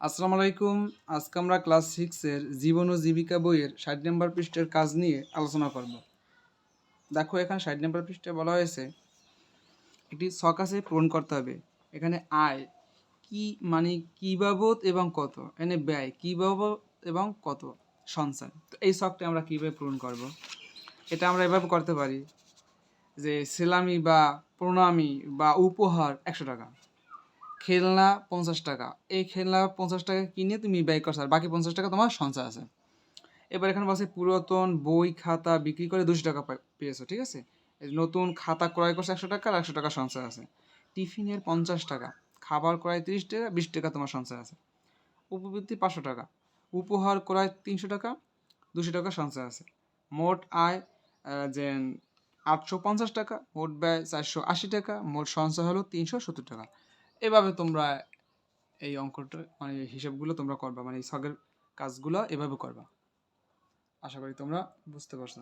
আসসালামু আলাইকুম। আজকে আমরা ক্লাস সিক্সের জীবন ও জীবিকা বইয়ের ষাট নম্বর পৃষ্ঠের কাজ নিয়ে আলোচনা করব। দেখো, এখানে ষাট নম্বর পৃষ্ঠে বলা হয়েছে, একটি সকাশে পূরণ করতে হবে। এখানে আয়, কি মানে কী বাবদ এবং কত? এখানে ব্যয়, কী বাবদ এবং কত? সঞ্চয়। তো এই শখটা আমরা কীভাবে পূরণ করব? এটা আমরা এভাবে করতে পারি যে সেলামি বা প্রণামী বা উপহার একশো টাকা। খেলনা পঞ্চাশ টাকা। এই খেলনা পঞ্চাশ টাকা কিনে তুমি ব্যয় করছ, আর বাকি পঞ্চাশ টাকা তোমার সঞ্চয় আছে। এবার এখানে বলছে পুরাতন বই খাতা বিক্রি করে দুশো টাকা পেয়েছ, ঠিক আছে? নতুন খাতা ক্রয় করছে একশো টাকা আর একশো টাকা সঞ্চয় আছে। টিফিনের পঞ্চাশ টাকা, খাবার ক্রয় তিরিশ টাকা, বিশ টাকা তোমার সঞ্চয় আছে। উপবৃত্তি পাঁচশো টাকা, উপহার ক্রয় তিনশো টাকা, দুশো টাকা সঞ্চয় আছে। মোট আয় যে আটশো পঞ্চাশ টাকা, মোট ব্যয় চারশো আশি টাকা, মোট সঞ্চয় হলো তিনশো সত্তর টাকা। এভাবে তোমরা এই অঙ্কটা মানে হিসাবগুলো তোমরা করবা মানে এই ছকের কাজগুলো এভাবে করবা। আশা করি তোমরা বুঝতে পারছ।